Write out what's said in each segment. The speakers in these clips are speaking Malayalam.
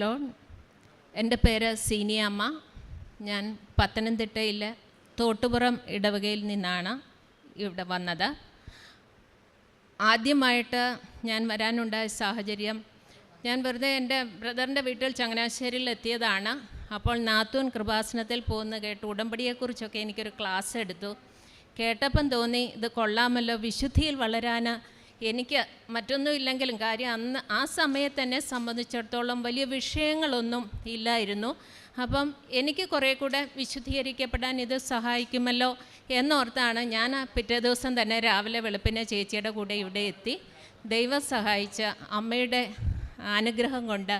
ലോൺ എന്റെ പേര് സീനിയ അമ്മ. ഞാൻ പത്തനംതിട്ടയിലെ തോട്ടുപുറം ഇടവകയിൽ നിന്നാണ് ഇവിടെ വന്നത്. ആദ്യമായിട്ട് ഞാൻ വരാനുണ്ടായ സാഹചര്യം ഞാൻ വെറുതെ എന്റെ ബ്രദറിന്റെ വീട്ടിൽ ചങ്ങനാശ്ശേരിയിൽ എത്തിയതാണ്. അപ്പോൾ നാത്തൂൻ കൃപാസനത്തിൽ പോകുന്ന കേട്ട് ഉടമ്പടിയെക്കുറിച്ചൊക്കെ എനിക്കൊരു ക്ലാസ് എടുത്തു. കേട്ടപ്പം തോന്നി ഇത് കൊള്ളാമല്ലോ വിശുദ്ധിയിൽ വളരാൻ എനിക്ക് മറ്റൊന്നുമില്ലെങ്കിലും കാര്യം അന്ന് ആ സമയത്ത് എന്നെ സംബന്ധിച്ചിടത്തോളം വലിയ വിഷയങ്ങളൊന്നും ഇല്ലായിരുന്നു. അപ്പം എനിക്ക് കുറേ കൂടെ വിശുദ്ധീകരിക്കപ്പെടാൻ ഇത് സഹായിക്കുമല്ലോ എന്നോർത്താണ് ഞാൻ പിറ്റേ ദിവസം തന്നെ രാവിലെ വെളുപ്പിനെ ചേച്ചിയുടെ കൂടെ ഇവിടെ എത്തി. ദൈവം സഹായിച്ച അമ്മയുടെ അനുഗ്രഹം കൊണ്ട്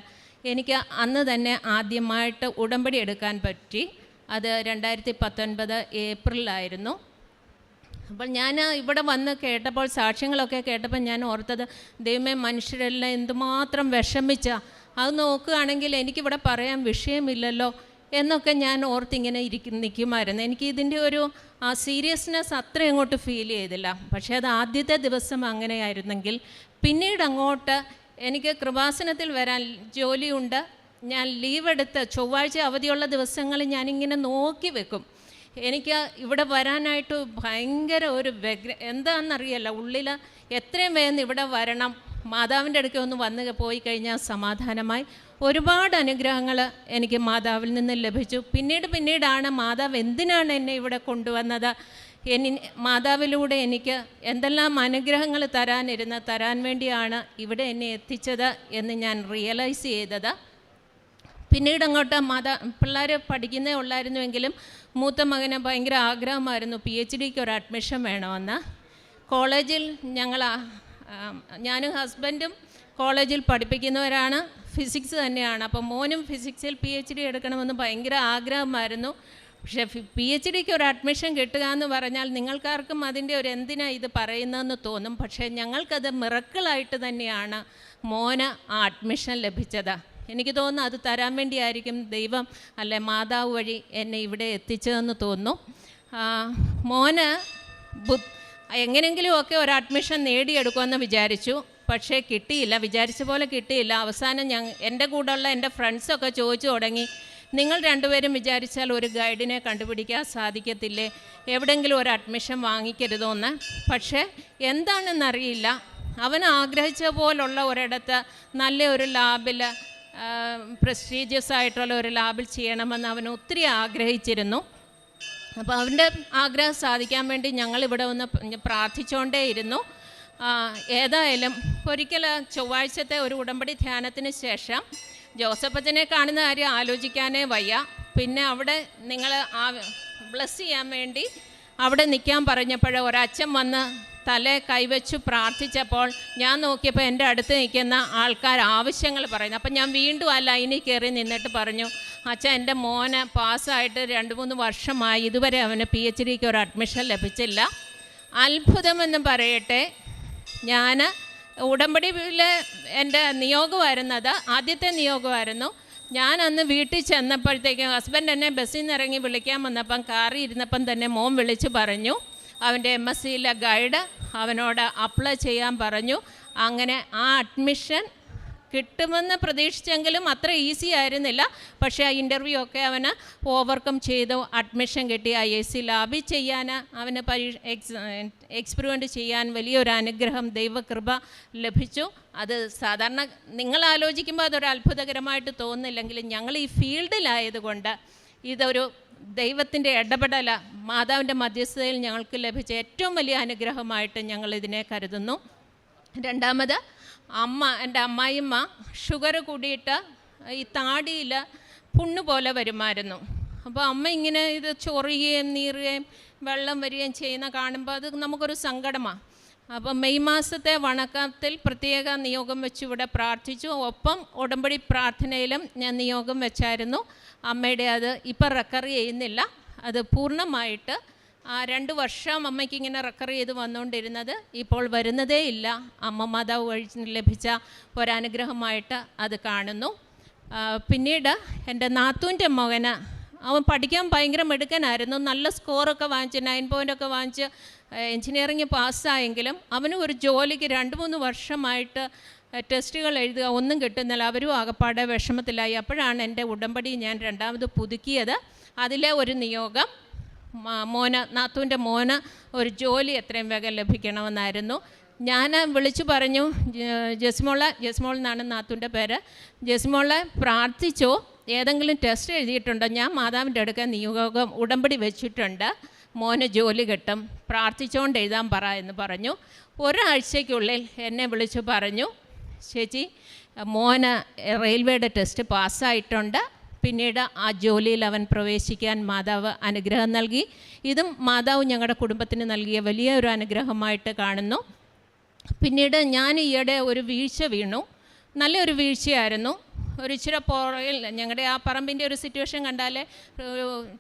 എനിക്ക് അന്ന് തന്നെ ആദ്യമായിട്ട് ഉടമ്പടി എടുക്കാൻ പറ്റി. അത് രണ്ടായിരത്തി പത്തൊൻപത് ഏപ്രിലായിരുന്നു അപ്പോൾ ഞാൻ ഇവിടെ വന്ന് കേട്ടപ്പോൾ സാക്ഷ്യങ്ങളൊക്കെ കേട്ടപ്പോൾ ഞാൻ ഓർത്തത് ദൈവമേ മനുഷ്യരെല്ലാം എന്തുമാത്രം വിഷമിച്ച. അത് നോക്കുകയാണെങ്കിൽ എനിക്കിവിടെ പറയാൻ വിഷയമില്ലല്ലോ എന്നൊക്കെ ഞാൻ ഓർത്തിങ്ങനെ ഇരിക്കും നിൽക്കുമായിരുന്നു. എനിക്ക് ഒരു ആ സീരിയസ്നെസ് അത്ര അങ്ങോട്ട് ഫീൽ ചെയ്തില്ല. പക്ഷേ അത് ആദ്യത്തെ ദിവസം അങ്ങനെയായിരുന്നെങ്കിൽ പിന്നീട് അങ്ങോട്ട് എനിക്ക് കൃപാസനത്തിൽ വരാൻ ജോലിയുണ്ട്. ഞാൻ ലീവ് എടുത്ത് ചൊവ്വാഴ്ച അവധിയുള്ള ദിവസങ്ങളിൽ ഞാനിങ്ങനെ നോക്കി വെക്കും. എനിക്ക് ഇവിടെ വരാനായിട്ട് ഭയങ്കര ഒരു വ്യഗ്ര എന്താണെന്നറിയല്ല ഉള്ളിൽ എത്രയും വേഗം ഇവിടെ വരണം. മാതാവിന്റെ അടുക്ക ഒന്ന് വന്ന് പോയി കഴിഞ്ഞാൽ സമാധാനമായി. ഒരുപാട് അനുഗ്രഹങ്ങൾ എനിക്ക് മാതാവിൽ നിന്ന് ലഭിച്ചു. പിന്നീട് പിന്നീടാണ് മാതാവ് എന്തിനാണ് എന്നെ ഇവിടെ കൊണ്ടുവന്നത്? എനി മാതാവിലൂടെ എനിക്ക് എന്തെല്ലാം അനുഗ്രഹങ്ങൾ തരാനിരുന്ന തരാൻ വേണ്ടിയാണ് ഇവിടെ എന്നെ എത്തിച്ചത് എന്ന് ഞാൻ റിയലൈസ് ചെയ്തത്. പിന്നീട് അങ്ങോട്ട് മാതാ പിള്ളേർ പഠിക്കുന്നേ ഉള്ളായിരുന്നുവെങ്കിലും മൂത്ത മകന് ഭയങ്കര ആഗ്രഹമായിരുന്നു. പി എച്ച് ഡിക്ക് ഒരു അഡ്മിഷൻ വേണമെന്ന്. കോളേജിൽ ഞങ്ങൾ ഞാനും ഹസ്ബൻഡും കോളേജിൽ പഠിപ്പിക്കുന്നവരാണ്. ഫിസിക്സ് തന്നെയാണ്. അപ്പോൾ മോനും ഫിസിക്സിൽ പി എച്ച് ഡി എടുക്കണമെന്ന് ഭയങ്കര ആഗ്രഹമായിരുന്നു. പക്ഷേ പി എച്ച് ഡിക്ക് ഒരു അഡ്മിഷൻ കിട്ടുക എന്ന് പറഞ്ഞാൽ നിങ്ങൾക്കാർക്കും അതിന്റെ ഒരു എന്തിനാ ഇത് പറയുന്നതെന്ന് തോന്നും. പക്ഷേ ഞങ്ങൾക്കത് മിറക്കിളായിട്ട് തന്നെയാണ് മോന് ആ അഡ്മിഷൻ ലഭിച്ചത്. എനിക്ക് തോന്നുന്നു അത് തരാൻ വേണ്ടിയായിരിക്കും ദൈവം അല്ലെ മാതാവ് വഴി എന്നെ ഇവിടെ എത്തിച്ചതെന്ന് തോന്നുന്നു. മോന് ബു എങ്ങനെയെങ്കിലും ഒക്കെ ഒരു അഡ്മിഷൻ നേടിയെടുക്കുമെന്ന് വിചാരിച്ചു. പക്ഷേ കിട്ടിയില്ല. വിചാരിച്ച പോലെ കിട്ടിയില്ല. അവസാനം ഞാൻ എന്റെ കൂടെയുള്ള എന്റെ ഫ്രണ്ട്സൊക്കെ ചോദിച്ചു തുടങ്ങി. നിങ്ങൾ രണ്ടുപേരും വിചാരിച്ചാൽ ഒരു ഗൈഡിനെ കണ്ടുപിടിക്കാൻ സാധിക്കത്തില്ലേ? എവിടെങ്കിലും ഒരു അഡ്മിഷൻ വാങ്ങിക്കരുതോ എന്ന് പക്ഷേ എന്താണെന്നറിയില്ല. അവൻ ആഗ്രഹിച്ച പോലുള്ള ഒരിടത്ത് നല്ല ഒരു ലാബിൽ പ്രസ്റ്റീജിയസ് ആയിട്ടുള്ള ഒരു ലാബിൽ ചെയ്യണമെന്ന് അവൻ ഒത്തിരി ആഗ്രഹിച്ചിരുന്നു. അപ്പോൾ അവന്റെ ആഗ്രഹം സാധിക്കാൻ വേണ്ടി ഞങ്ങളിവിടെ ഒന്ന് പ- പ്രാർത്ഥിച്ചുകൊണ്ടേയിരുന്നു ഏതായാലും ഒരിക്കൽ ചൊവ്വാഴ്ചത്തെ ഒരു ഉടമ്പടി ധ്യാനത്തിന് ശേഷം ജോസഫച്ചനെ കാണുന്ന കാര്യം ആലോചിക്കാനേ വയ്യ. പിന്നെ അവിടെ നിങ്ങൾ ആ ബ്ലസ് ചെയ്യാൻ വേണ്ടി അവിടെ നിൽക്കാൻ പറഞ്ഞപ്പോൾ ഒരച്ഛൻ വന്ന് തല കൈവച്ചു പ്രാർത്ഥിച്ചപ്പോൾ ഞാൻ നോക്കിയപ്പോൾ എന്റെ അടുത്ത് നിൽക്കുന്ന ആൾക്കാർ ആവശ്യങ്ങൾ പറയുന്നു. അപ്പം ഞാൻ വീണ്ടും ആ ലൈനിൽ കയറി നിന്നിട്ട് പറഞ്ഞു അച്ഛൻ എന്റെ മോന് പാസ്സായിട്ട് രണ്ട് മൂന്ന് വർഷമായി. ഇതുവരെ അവന് പി എച്ച് ഡിക്ക് ഒരു അഡ്മിഷൻ ലഭിച്ചില്ല. അത്ഭുതമെന്ന് പറയട്ടെ ഞാൻ ഉടമ്പടിയിൽ എന്റെ നിയോഗമായിരുന്നത് ആദ്യത്തെ നിയോഗമായിരുന്നു. ഞാൻ അന്ന് വീട്ടിൽ ചെന്നപ്പോഴത്തേക്കും ഹസ്ബൻഡ് എന്നെ ബസ്സിൽ നിന്ന് ഇറങ്ങി വിളിക്കാൻ വന്നപ്പം കാറി ഇരുന്നപ്പം തന്നെ മോൻ വിളിച്ച് പറഞ്ഞു. അവന്റെ എം എസ് സിയിലെ ഗൈഡ് അവനോട് അപ്ലൈ ചെയ്യാൻ പറഞ്ഞു. അങ്ങനെ ആ അഡ്മിഷൻ കിട്ടുമെന്ന് പ്രതീക്ഷിച്ചെങ്കിലും അത്ര ഈസി ആയിരുന്നില്ല. പക്ഷേ ആ ഇന്റർവ്യൂ ഒക്കെ അവന് ഓവർകം ചെയ്തു അഡ്മിഷൻ കിട്ടി ഐ എസ് സി ലാബിൽ ചെയ്യാൻ അവന് പരീക്ഷ എക്സ് എക്സ്പെരിമെന്റ് ചെയ്യാൻ വലിയൊരു അനുഗ്രഹം ദൈവകൃപ ലഭിച്ചു. അത് സാധാരണ നിങ്ങൾ ആലോചിക്കുമ്പോൾ അതൊരു അത്ഭുതകരമായിട്ട് തോന്നുന്നില്ലെങ്കിലും ഞങ്ങൾ ഈ ഫീൽഡിലായതുകൊണ്ട് ഇതൊരു ദൈവത്തിന്റെ ഇടപെടല മാതാവിന്റെ മധ്യസ്ഥതയിൽ ഞങ്ങൾക്ക് ലഭിച്ച ഏറ്റവും വലിയ അനുഗ്രഹമായിട്ട് ഞങ്ങൾ ഇതിനെ കരുതുന്നു. രണ്ടാമത് അമ്മ എന്റെ അമ്മായിമ്മ ഷുഗർ കൂടിയിട്ട് ഈ താടിയിൽ പുണ്ണ് പോലെ വരുമായിരുന്നു. അപ്പോൾ അമ്മ ഇങ്ങനെ ഇത് ചൊറിയുകയും നീറുകയും വെള്ളം വരികയും ചെയ്യുന്ന കാണുമ്പോൾ അത് നമുക്കൊരു സങ്കടമാണ് അപ്പം മെയ് മാസത്തെ വണക്കത്തിൽ പ്രത്യേക നിയോഗം വെച്ച് ഇവിടെ പ്രാർത്ഥിച്ചു. ഒപ്പം ഉടമ്പടി പ്രാർത്ഥനയിലും ഞാൻ നിയോഗം വെച്ചായിരുന്നു. അമ്മയുടെ അത് ഇപ്പം റെക്കർ ചെയ്യുന്നില്ല. അത് പൂർണമായിട്ട് രണ്ട് വർഷം അമ്മയ്ക്ക് ഇങ്ങനെ റെക്കർ ചെയ്ത് വന്നുകൊണ്ടിരുന്നത് ഇപ്പോൾ വരുന്നതേ ഇല്ല. അമ്മ മാതാവ് വഴി ലഭിച്ച ഒരനുഗ്രഹമായിട്ട് അത് കാണുന്നു. പിന്നീട് എന്റെ നാത്തൂന്റെ മകന് അവൻ പഠിക്കാൻ ഭയങ്കര മിടുക്കനായിരുന്നു. നല്ല സ്കോറൊക്കെ വാങ്ങിച്ച് നയൻ പോയിന്റൊക്കെ വാങ്ങിച്ച് എൻജിനീയറിങ് പാസ്സായെങ്കിലും അവനും ഒരു ജോലിക്ക് രണ്ട് മൂന്ന് വർഷമായിട്ട് ടെസ്റ്റുകൾ എഴുതുക ഒന്നും കിട്ടുന്നില്ല. അവരും ആകപ്പാടെ വിഷമത്തിലായി. അപ്പോഴാണ് എന്റെ ഉടമ്പടി ഞാൻ രണ്ടാമത് പുതുക്കിയത്. അതിലെ ഒരു നിയോഗം. മോന് നാത്തൂന്റെ മോന് ഒരു ജോലി എത്രയും വേഗം ലഭിക്കണമെന്നായിരുന്നു. ഞാൻ വിളിച്ചു പറഞ്ഞു ജസ്മോളെ ജസ്മോൾ എന്നാണ് നാത്തൂന്റെ പേര്. ജസ്മോളെ പ്രാർത്ഥിച്ചോ ഏതെങ്കിലും ടെസ്റ്റ് എഴുതിയിട്ടുണ്ടോ? ഞാൻ മാതാവിന്റെ അടുക്ക നിയോഗം ഉടമ്പടി വെച്ചിട്ടുണ്ട്. മോന് ജോലി കിട്ടും പ്രാർത്ഥിച്ചുകൊണ്ട് എഴുതാൻ പറ എന്ന് പറഞ്ഞു. ഒരാഴ്ചയ്ക്കുള്ളിൽ എന്നെ വിളിച്ചു പറഞ്ഞു ചേച്ചി മോന് റെയിൽവേയുടെ ടെസ്റ്റ് പാസ്സായിട്ടുണ്ട്. പിന്നീട് ആ ജോലിയിൽ അവൻ പ്രവേശിക്കാൻ മാതാവ് അനുഗ്രഹം നൽകി. ഇതും മാതാവ് ഞങ്ങളുടെ കുടുംബത്തിന് നൽകിയ വലിയ ഒരു അനുഗ്രഹമായിട്ട് കാണുന്നു. പിന്നീട് ഞാൻ ഈയിടെ ഒരു വീഴ്ച വീണു. നല്ലൊരു വീഴ്ചയായിരുന്നു. ഒരു ഇച്ചിരി ഞങ്ങളുടെ ആ പറമ്പിന്റെ ഒരു സിറ്റുവേഷൻ കണ്ടാൽ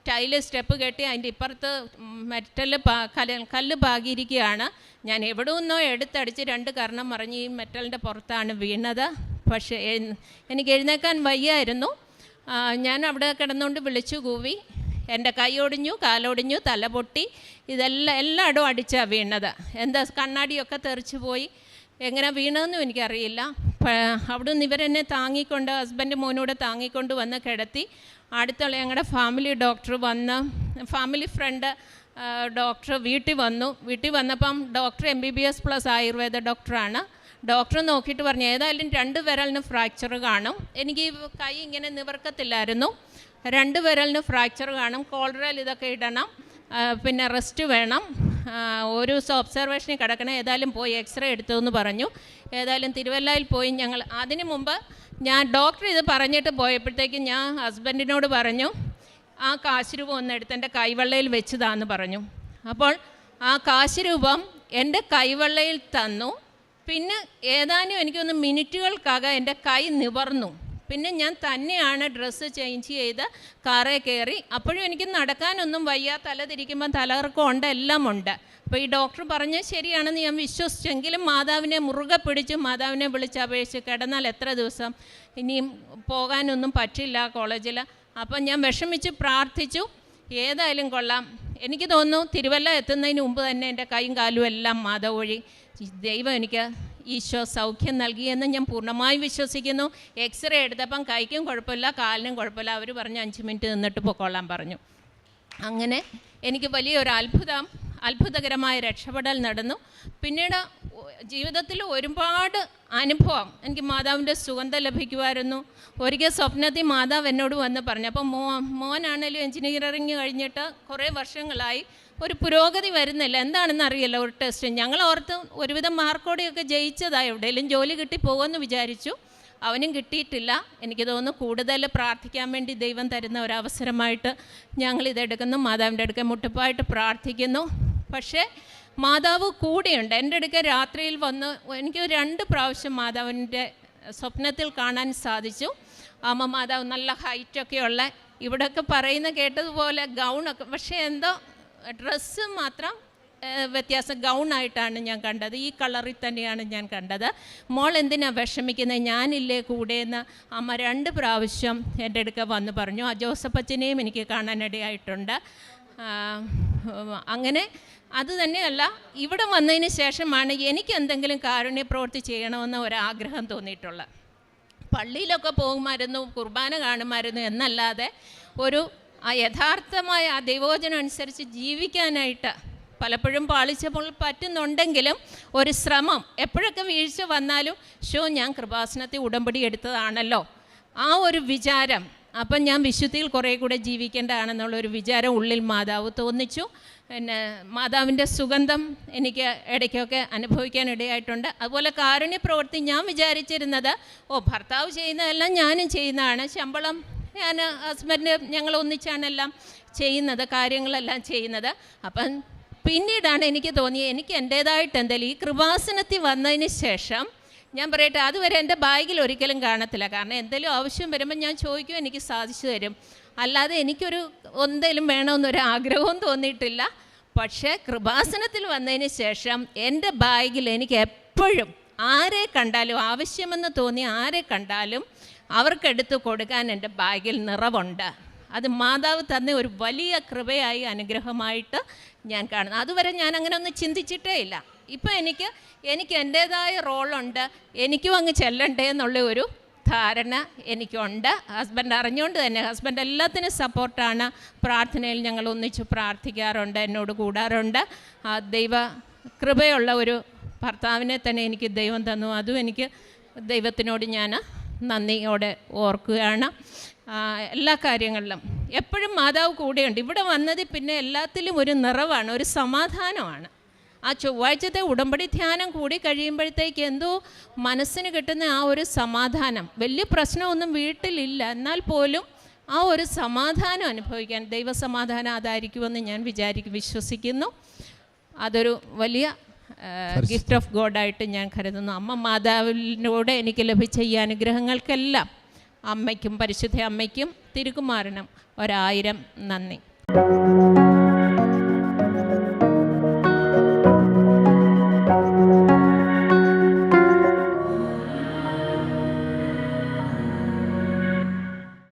ടൈൽ സ്റ്റെപ്പ് കെട്ടി അതിന്റെ ഇപ്പുറത്ത് മെറ്റൽ കല്ല് കല്ല് പാകിയിരിക്കുകയാണ്. ഞാൻ എവിടെ നിന്നോ എടുത്തടിച്ച് രണ്ട് കർണം മറിഞ്ഞ് ഈ മെറ്റലിന്റെ പുറത്താണ് വീണത്. പക്ഷേ എനിക്ക് എഴുന്നേക്കാൻ വയ്യായിരുന്നു. ഞാൻ അവിടെ കിടന്നുകൊണ്ട് വിളിച്ചു കൂവി. എന്റെ കൈ ഒടിഞ്ഞു കാലൊടിഞ്ഞു തല പൊട്ടി. ഇതെല്ലാം എല്ലായിടും അടിച്ചാണ് വീണത്. എന്താ കണ്ണാടിയൊക്കെ തെറിച്ചു പോയി. എങ്ങനെ വീണതെന്നും എനിക്കറിയില്ല. അവിടുന്ന് ഇവരെന്നെ താങ്ങിക്കൊണ്ട് ഹസ്ബൻഡ് മോനോട് താങ്ങിക്കൊണ്ട് വന്ന് കിടത്തി. അടുത്തുള്ള ഞങ്ങളുടെ ഫാമിലി ഡോക്ടർ വന്ന് ഫാമിലി ഫ്രണ്ട് ഡോക്ടർ വീട്ടിൽ വന്നു. വീട്ടിൽ വന്നപ്പം doctor M B B S plus Ayurveda ഡോക്ടറാണ്. ഡോക്ടർ നോക്കിയിട്ട് പറഞ്ഞു ഏതായാലും രണ്ട് വിരലിന് ഫ്രാക്ചർ കാണും. എനിക്ക് കൈ ഇങ്ങനെ നിവർക്കത്തില്ലായിരുന്നു. രണ്ട് വിരലിന് ഫ്രാക്ചർ കാണും. കോളറൽ ഇതൊക്കെ ഇടണം. പിന്നെ റെസ്റ്റ് വേണം. ഒരു ദിവസം ഒബ്സർവേഷനിൽ കിടക്കണം. ഏതായാലും പോയി എക്സ്റേ എടുത്തു എന്ന് പറഞ്ഞു. ഏതായാലും തിരുവല്ലയിൽ പോയി ഞങ്ങൾ അതിന് മുമ്പ് ഞാൻ ഡോക്ടർ ഇത് പറഞ്ഞിട്ട് പോയപ്പോഴത്തേക്കും ഞാൻ ഹസ്ബൻഡിനോട് പറഞ്ഞു ആ കാശ് രൂപം ഒന്ന് എടുത്ത് എന്റെ കൈവെള്ളയിൽ വെച്ചതാന്ന് പറഞ്ഞു. അപ്പോൾ ആ കാശ് രൂപം എന്റെ കൈവെള്ളയിൽ തന്നു. പിന്നെ ഏതാനും എനിക്കൊന്ന് മിനിറ്റുകൾക്കകം എന്റെ കൈ നിവർന്നു. പിന്നെ ഞാൻ തന്നെയാണ് ഡ്രസ്സ് ചേഞ്ച് ചെയ്ത് കാറേ കയറി. അപ്പോഴും എനിക്ക് നടക്കാനൊന്നും വയ്യ. തല തിരിക്കുമ്പോൾ തലകറക്കം ഉണ്ട് എല്ലാം ഉണ്ട് അപ്പോൾ ഈ ഡോക്ടർ പറഞ്ഞ ശരിയാണെന്ന് ഞാൻ വിശ്വസിച്ചെങ്കിലും മാതാവിനെ മുറുകെ പിടിച്ച് മാതാവിനെ വിളിച്ച് അപേക്ഷിച്ച് കിടന്നാൽ എത്ര ദിവസം ഇനിയും പോകാനൊന്നും പറ്റില്ല കോളേജിൽ. അപ്പം ഞാൻ വിഷമിച്ച് പ്രാർത്ഥിച്ചു. ഏതായാലും കൊള്ളാം. എനിക്ക് തോന്നുന്നു തിരുവല്ല എത്തുന്നതിന് മുമ്പ് തന്നെ എന്റെ കൈയും കാലും എല്ലാം മാതാവ് വഴി ദൈവം എനിക്ക് ഈശോ സൗഖ്യം നൽകിയെന്ന് ഞാൻ പൂർണമായും വിശ്വസിക്കുന്നു. എക്സ്റേ എടുത്തപ്പം കൈക്കും കുഴപ്പമില്ല കാലിനും കുഴപ്പമില്ല. അവർ പറഞ്ഞു അഞ്ച് മിനിറ്റ് നിന്നിട്ട് പൊക്കോളാൻ പറഞ്ഞു. അങ്ങനെ എനിക്ക് വലിയൊരു അത്ഭുതം അത്ഭുതകരമായ രക്ഷപ്പെടൽ നടന്നു. പിന്നീട് ജീവിതത്തിൽ ഒരുപാട് അനുഭവം. എനിക്ക് മാതാവിന്റെ സുഗന്ധം ലഭിക്കുമായിരുന്നു. ഒരിക്കൽ സ്വപ്നത്തിൽ മാതാവ് എന്നോട് വന്ന് പറഞ്ഞു അപ്പോൾ മോ മോനാണേലും എഞ്ചിനീയറിങ് കഴിഞ്ഞിട്ട് കുറേ വർഷങ്ങളായി ഒരു പുരോഗതി വരുന്നില്ല. എന്താണെന്ന് അറിയില്ല ഒരു ടെസ്റ്റ് ഞങ്ങൾ ഓർത്ത് ഒരുവിധം മാർക്കോടെയൊക്കെ ജയിച്ചതായി എവിടെയെങ്കിലും ജോലി കിട്ടി പോകുമെന്ന് വിചാരിച്ചു. അവനും കിട്ടിയിട്ടില്ല. എനിക്ക് തോന്നുന്നു കൂടുതൽ പ്രാർത്ഥിക്കാൻ വേണ്ടി ദൈവം തരുന്ന ഒരവസരമായിട്ട് ഞങ്ങൾ ഇതെടുക്കുന്നു മാതാവിന്റെ അടുക്ക മുട്ടിപ്പായിട്ട് പ്രാർത്ഥിക്കുന്നു. പക്ഷേ മാതാവ് കൂടെയുണ്ട്. എന്റെ അടുക്ക രാത്രിയിൽ വന്ന് എനിക്ക് രണ്ട് പ്രാവശ്യം മാതാവിന്റെ സ്വപ്നത്തിൽ കാണാൻ സാധിച്ചു. അമ്മ മാതാവ് നല്ല ഹൈറ്റൊക്കെ ഉള്ള ഇവിടെയൊക്കെ പറയുന്ന കേട്ടതുപോലെ ഗൗണൊക്കെ പക്ഷേ എന്തോ ഡ്രസ്സ് മാത്രം വ്യത്യാസം ഗൗണായിട്ടാണ് ഞാൻ കണ്ടത്. ഈ കളറിൽ തന്നെയാണ് ഞാൻ കണ്ടത്. മോൾ എന്തിനാണ് വിഷമിക്കുന്നത് ഞാനില്ലേ കൂടെ എന്ന് അമ്മ രണ്ട് പ്രാവശ്യം എന്റെ അടുക്ക വന്ന് പറഞ്ഞു. ആ ജോസഫച്ചനെയും എനിക്ക് കാണാനിടയായിട്ടുണ്ട്. അങ്ങനെ അത് തന്നെയല്ല ഇവിടെ വന്നതിന് ശേഷമാണ് എനിക്ക് എന്തെങ്കിലും കാരുണ്യ പ്രവൃത്തി ചെയ്യണമെന്ന ഒരാഗ്രഹം തോന്നിയിട്ടുള്ളത്. പള്ളിയിലൊക്കെ പോകുമായിരുന്നു കുർബാന കാണുമായിരുന്നു എന്നല്ലാതെ ഒരു ആ യഥാർത്ഥമായ ആ ദൈവോചനം അനുസരിച്ച് ജീവിക്കാനായിട്ട് പലപ്പോഴും പാളിച്ചപ്പോൾ പറ്റുന്നുണ്ടെങ്കിലും ഒരു ശ്രമം എപ്പോഴൊക്കെ വീഴ്ച വന്നാലും ഷോ ഞാൻ കൃപാസനത്തിൽ ഉടമ്പടി എടുത്തതാണല്ലോ. ആ ഒരു വിചാരം അപ്പം ഞാൻ വിശുദ്ധിയിൽ കുറേ കൂടെ ജീവിക്കേണ്ടതാണെന്നുള്ള ഒരു വിചാരം ഉള്ളിൽ മാതാവ് തോന്നിച്ചു. പിന്നെ മാതാവിന്റെ സുഗന്ധം എനിക്ക് ഇടയ്ക്കൊക്കെ അനുഭവിക്കാനിടയായിട്ടുണ്ട്. അതുപോലെ കാരുണ്യ പ്രവൃത്തി ഞാൻ വിചാരിച്ചിരുന്നത് ഓ ഭർത്താവ് ചെയ്യുന്നതെല്ലാം ഞാനും ചെയ്യുന്നതാണ്. ശമ്പളം ഞാൻ ഹസ്ബൻഡ് ഞങ്ങൾ ഒന്നിച്ചാണെല്ലാം ചെയ്യുന്നത് കാര്യങ്ങളെല്ലാം ചെയ്യുന്നത്. അപ്പം പിന്നീടാണ് എനിക്ക് തോന്നിയത് എനിക്ക് എന്റേതായിട്ട് എന്തെങ്കിലും ഈ കൃപാസനത്തിൽ വന്നതിന് ശേഷം ഞാൻ പറയട്ടെ അതുവരെ എന്റെ ബാഗിൽ ഒരിക്കലും കാണത്തില്ല. കാരണം എന്തെങ്കിലും ആവശ്യം വരുമ്പോൾ ഞാൻ ചോദിക്കും എനിക്ക് സാധിച്ചു തരും. അല്ലാതെ എനിക്കൊരു എന്തെങ്കിലും വേണമെന്നൊരു ആഗ്രഹവും തോന്നിയിട്ടില്ല. പക്ഷേ കൃപാസനത്തിൽ വന്നതിന് ശേഷം എന്റെ ബാഗിൽ എനിക്ക് എപ്പോഴും ആരെ കണ്ടാലും ആവശ്യമെന്ന് തോന്നി ആരെ കണ്ടാലും അവർക്കെടുത്ത് കൊടുക്കാൻ എന്റെ ബാഗിൽ നിറവുണ്ട്. അത് മാതാവ് തന്ന ഒരു വലിയ കൃപയായി അനുഗ്രഹമായിട്ട് ഞാൻ കാണുന്നു. അതുവരെ ഞാൻ അങ്ങനെ ഒന്നും ചിന്തിച്ചിട്ടേ ഇല്ല. ഇപ്പം എനിക്ക് എനിക്ക് എന്റേതായ റോളുണ്ട്. എനിക്കും അങ്ങ് ചെല്ലണ്ടേ എന്നുള്ള ഒരു ധാരണ എനിക്കുണ്ട്. ഹസ്ബൻഡ് അറിഞ്ഞുകൊണ്ട് തന്നെ ഹസ്ബൻഡ് എല്ലാത്തിനും സപ്പോർട്ടാണ് പ്രാർത്ഥനയിൽ ഞങ്ങൾ ഒന്നിച്ച് പ്രാർത്ഥിക്കാറുണ്ട് എന്നോട് കൂടാറുണ്ട്. ദൈവ കൃപയുള്ള ഒരു ഭർത്താവിനെ തന്നെ എനിക്ക് ദൈവം തന്നു. അതും എനിക്ക് ദൈവത്തിനോട് ഞാൻ നന്ദിയോടെ ഓർക്കുകയാണ്. എല്ലാ കാര്യങ്ങളിലും. എപ്പോഴും മാതാവ് കൂടെയുണ്ട്. ഇവിടെ വന്നതിൽ പിന്നെ എല്ലാത്തിലും ഒരു നിറവാണ് ഒരു സമാധാനമാണ്. ആ ചൊവ്വാഴ്ചത്തെ ഉടമ്പടി ധ്യാനം കൂടി കഴിയുമ്പോഴത്തേക്ക് എന്തോ മനസ്സിന് കിട്ടുന്ന ആ ഒരു സമാധാനം. വലിയ പ്രശ്നമൊന്നും വീട്ടിലില്ല. എന്നാൽ പോലും ആ ഒരു സമാധാനം അനുഭവിക്കാൻ ദൈവസമാധാനം അതായിരിക്കുമെന്ന് ഞാൻ വിചാരിക്കും വിശ്വസിക്കുന്നു. അതൊരു വലിയ ഗിഫ്റ്റ് ഓഫ് ഗോഡായിട്ട് ഞാൻ കരുതുന്നു. അമ്മ മാതാവിനോട് എനിക്ക് ലഭിച്ച ഈ അനുഗ്രഹങ്ങൾക്കെല്ലാം അമ്മയ്ക്കും പരിശുദ്ധ അമ്മയ്ക്കും തിരുകുമാറിനും ഒരായിരം നന്ദി.